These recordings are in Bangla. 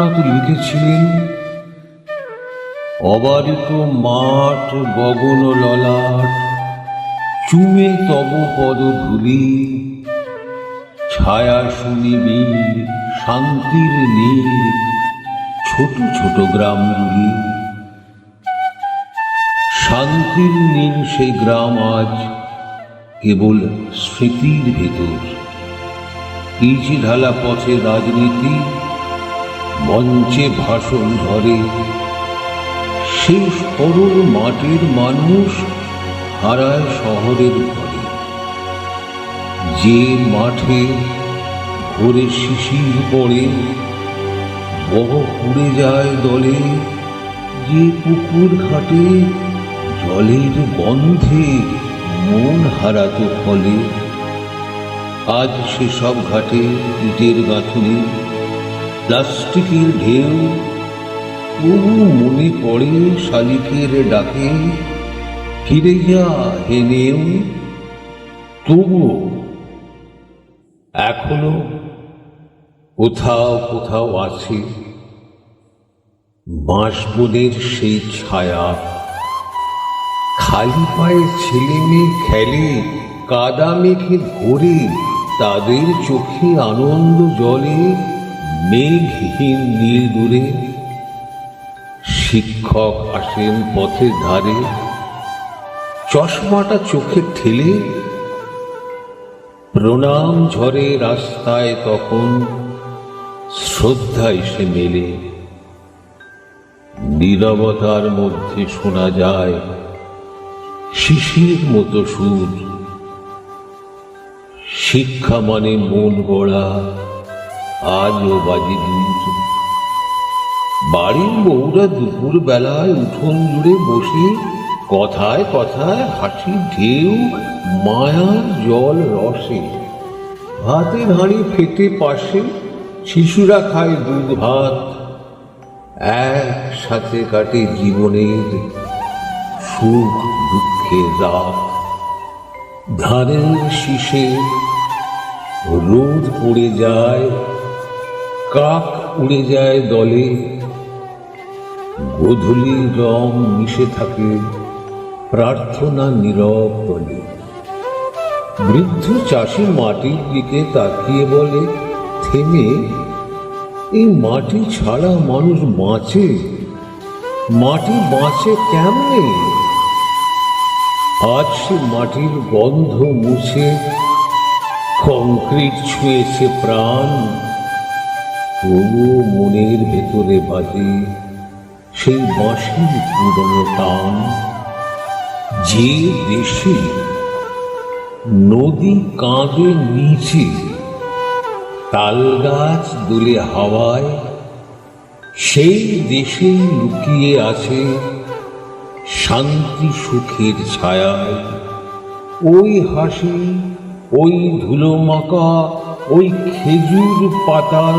রবীন্দ্রনাথ লিখেছিলেন, অবারিত মাঠ গগন ললাট, চুমে তব পদ ধুলি, ছায়া শুনিবি শান্তির নীল, ছোট ছোট গ্রামগুলি শান্তির নীল সেই গ্রাম আজ কেবল স্মৃতির ভেতর। ইজি ঢালা পথে রাজনীতি মঞ্চে ভাষণ ধরে সেই সরল মাটির মানুষ হারায় শহরের ঘরে। যে মাঠে ভোরে শিশির পড়ে, বহ পুড়ে যায় দলে, যে পুকুর ঘাটে জলের গন্ধে মন হারাতো ফলে, আজ সেসব ঘাটে ইটের গাঁথুনি প্লাস্টিকের ঢেউ তবু মনে পড়ে শালিকের ডাকে, ফিরে যা হেনেও তবুও এখনও কোথাও কোথাও আছে বাঁশবনের সেই ছায়া। খালি পায়ে ছেলে মেয়ে খেলে, কাদা মেঘে ভরে তাদের চোখে আনন্দ জলে মেঘহীন নীল দূরে শিক্ষক আসেন পথের ধারে, চশমাটা চোখে ঠেলে, প্রণাম ঝরে রাস্তায় তখন শ্রদ্ধা এসে মেলে। নীরবতার মধ্যে শোনা যায় শিশির মতো সুর। শিক্ষা মানে মন গড়া আজও বাজি দূর বাড়ির বউরা দুপুর বেলায় উঠোন জুড়ে বসে কথায় কথায় হাসি ঢেউ, মায়ার জল রসে। ভাতের হাঁড়ি ফেটে পাশে শিশুরা খায় দুধ ভাত। একসাথে কাটে জীবনের সুখ দুঃখের রাত। ধানের শীষে রোদ পড়ে যায় কাক উড়ে যায় দলে। গোধূলি রং মিশে থাকে, প্রার্থনা নীরব তলে বৃদ্ধ চাষি মাটির দিকে তাকিয়ে বলে, থেমে, এই মাটি ছাড়া মানুষ বাঁচে? মাটি বাঁচে কেমনে? আজ সে মাটির গন্ধ মুছে, কংক্রিট ছুঁয়েছে প্রাণ। তবু মনের ভেতরে বাজে সেই বাঁশির পুরনো টান। যে দেশে নদী কাঁদে নিচে তাল গাছ দুলে হাওয়ায়, সেই দেশে লুকিয়ে আছে শান্তি সুখের ছায়ায়। ওই হাসি, ওই ধুলো মাকা ওই খেজুর পাতার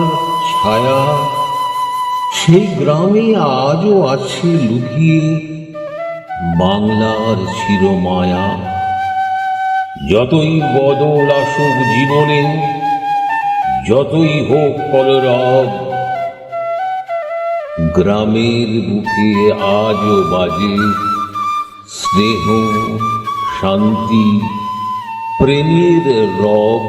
ছায়া সেই গ্রামে আজও আছে লুকিয়ে বাংলার চিরমায়া যতই বদল আসুক জীবনে, যতই হোক কলরব, গ্রামের বুকে আজও বাজে স্নেহ, শান্তি, প্রেমের রব।